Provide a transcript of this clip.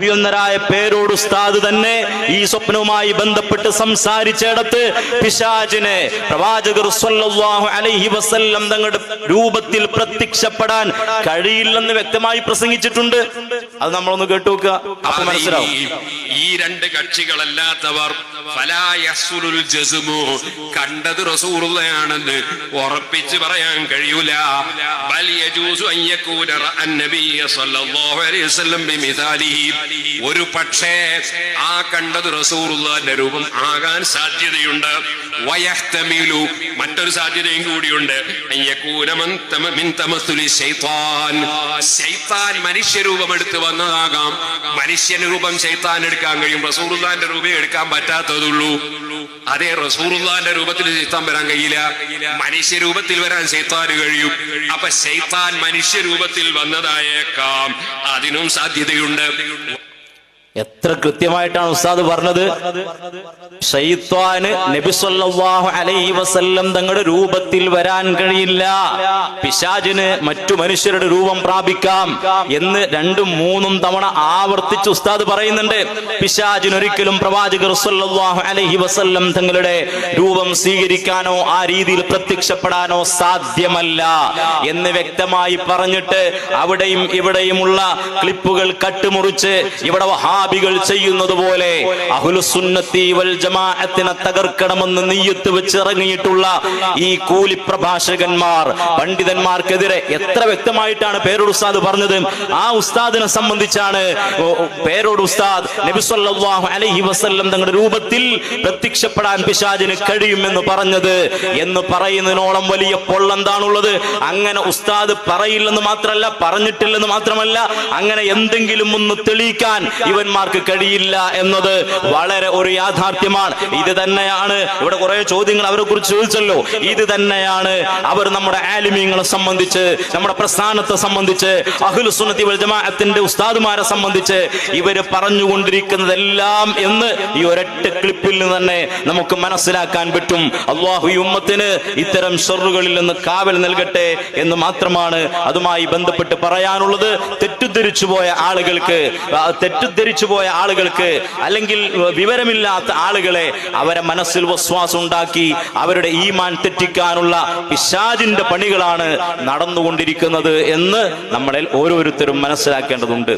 അഭിയൊന്നരായ പേരോട് ഉസ്താദ് തന്നെ ഈ സ്വപ്നവുമായി ബന്ധപ്പെട്ട് സംസാരിച്ചിടത്ത് പിശാജിനെ പ്രവാചകർ അലൈഹി വസല്ലം തങ്ങളുടെ രൂപത്തിൽ പ്രത്യക്ഷപ്പെടാൻ കഴിയില്ലെന്ന് വ്യക്തമായി പ്രസംഗിച്ചിട്ടുണ്ട്. അത് നമ്മളൊന്ന് കേട്ടു നോക്കുക അപ്പൊ മനസ്സിലാവും. ഈ- രണ്ട് കക്ഷികളല്ലാത്തവർ കണ്ടത് റസൂറുള്ളയാണെന്ന് ഉറപ്പിച്ച് പറയാൻ കഴിയൂല. ഒരു പക്ഷേ ആ കണ്ടത് റസൂറുള്ളന്റെ രൂപം ആകാൻ സാധ്യതയുണ്ട്. മറ്റൊരു സാധ്യതയും കൂടിയുണ്ട്. ശൈത്താൻ. മനുഷ്യരൂപം എടുത്ത് വന്നതാകാം. മനുഷ്യൻ രൂപം ശൈത്താൻ എടുക്കാൻ കഴിയും. റസൂറുല്ലാന്റെ രൂപം എടുക്കാൻ പറ്റാത്തതുള്ളൂ. അതേ റസൂറുല്ലാന്റെ രൂപത്തിൽ ശൈത്താൻ വരാൻ കഴിയില്ല. മനുഷ്യരൂപത്തിൽ വരാൻ ശൈത്താന് കഴിയും. അപ്പൊ ശൈത്താൻ മനുഷ്യരൂപത്തിൽ വന്നതായേക്കാം. അതിനും സാധ്യതയുണ്ട്. എത്ര കൃത്യമായിട്ടാണ് ഉസ്താദ് പറഞ്ഞത്? ഷെയ്ത്വാന് നബിസ്വല്ലാഹു അലൈഹി വസല്ലം തങ്ങളുടെ രൂപത്തിൽ വരാൻ കഴിയില്ല. പിശാജിന് മറ്റു മനുഷ്യരുടെ രൂപം പ്രാപിക്കാം എന്ന് രണ്ടും മൂന്നും തവണ ആവർത്തിച്ച് ഉസ്താദ് പറയുന്നുണ്ട്. പിശാജിന് ഒരിക്കലും പ്രവാചകർ സ്വല്ലാഹു അലൈഹി വസല്ലം തങ്ങളുടെ രൂപം സ്വീകരിക്കാനോ ആ രീതിയിൽ പ്രത്യക്ഷപ്പെടാനോ സാധ്യമല്ല എന്ന് വ്യക്തമായി പറഞ്ഞിട്ട് അവിടെയും ഇവിടെയുമുള്ള ക്ലിപ്പുകൾ കട്ടുമുറിച്ച് ഇവിടെ വഹാബികൾ ചെയ്യുന്നത് പോലെ വൽ ജമാഅത്തിനെ തകർക്കണമെന്ന് നെയ്യത്ത് വെച്ചിറങ്ങിയിട്ടുള്ള ഈ കൂലി പ്രഭാഷകന്മാർ പണ്ഡിതന്മാർക്കെതിരെ എത്ര വ്യക്തമായിട്ടാണ് പേരോട് ഉസ്താദ് പറഞ്ഞത്? ആ ഉസ്താദിനെ സംബന്ധിച്ചാണ് പേരോട് ഉസ്താദ് നബി സല്ലല്ലാഹു അലൈഹി വസല്ലം തങ്ങളുടെ രൂപത്തിൽ പ്രത്യക്ഷപ്പെടാൻ പിശാചിന് കഴിയുമെന്ന് പറഞ്ഞത് എന്ന് പറയുന്നതിനോളം വലിയ പൊള്ളെന്താണുള്ളത്. അങ്ങനെ ഉസ്താദ് പറയില്ലെന്ന് മാത്രമല്ല പറഞ്ഞിട്ടില്ലെന്ന് മാത്രമല്ല അങ്ങനെ എന്തെങ്കിലും ഒന്ന് തെളിയിക്കാൻ ഇവന്മാർക്ക് കഴിയില്ല എന്നത് വളരെ ഒരു യാഥാർത്ഥ്യമാണ്. ഇത് തന്നെയാണ് ഇവിടെ കുറെ ചോദ്യങ്ങൾ അവരെ കുറിച്ച് ചോദിച്ചല്ലോ. ഇത് തന്നെയാണ് അവർ നമ്മുടെ ആലിമീങ്ങളെ സംബന്ധിച്ച് നമ്മുടെ പ്രസ്ഥാനത്തെ സംബന്ധിച്ച് അഹുൽ സുന്നത്തി വൽ ജമാഅത്തിന്റെ ഉസ്താദുമാരെ സംബന്ധിച്ച് ഇവർ പറഞ്ഞുകൊണ്ടിരിക്കുന്നതെല്ലാം എന്ന് ഈ ഒരൊറ്റ ക്ലിപ്പിൽ നിന്ന് തന്നെ നമുക്ക് മനസ്സിലാക്കാൻ പറ്റും. അള്ളാഹു ഉമ്മത്തിന് ഇത്തരം ഷെറുകളിൽ നിന്ന് കാവൽ നൽകട്ടെ എന്ന് മാത്രമാണ് അതുമായി ബന്ധപ്പെട്ട് പറയാനുള്ളത്. തെറ്റിദ്ധരിച്ചു പോയ ആളുകൾക്ക് തെറ്റിദ്ധരിച്ചു പോയ ആളുകൾക്ക് അല്ലെങ്കിൽ വിവരമില്ലാത്ത ആളുകളെ അവരെ മനസ്സിൽ വസ്വാസം ഉണ്ടാക്കി അവരുടെ ഈമാൻ തെറ്റിക്കാനുള്ള പിശാജിന്റെ പണികളാണ് നടന്നുകൊണ്ടിരിക്കുന്നത് എന്ന് നമ്മളിൽ ഓരോരുത്തരും മനസ്സിലാക്കേണ്ടതുണ്ട്.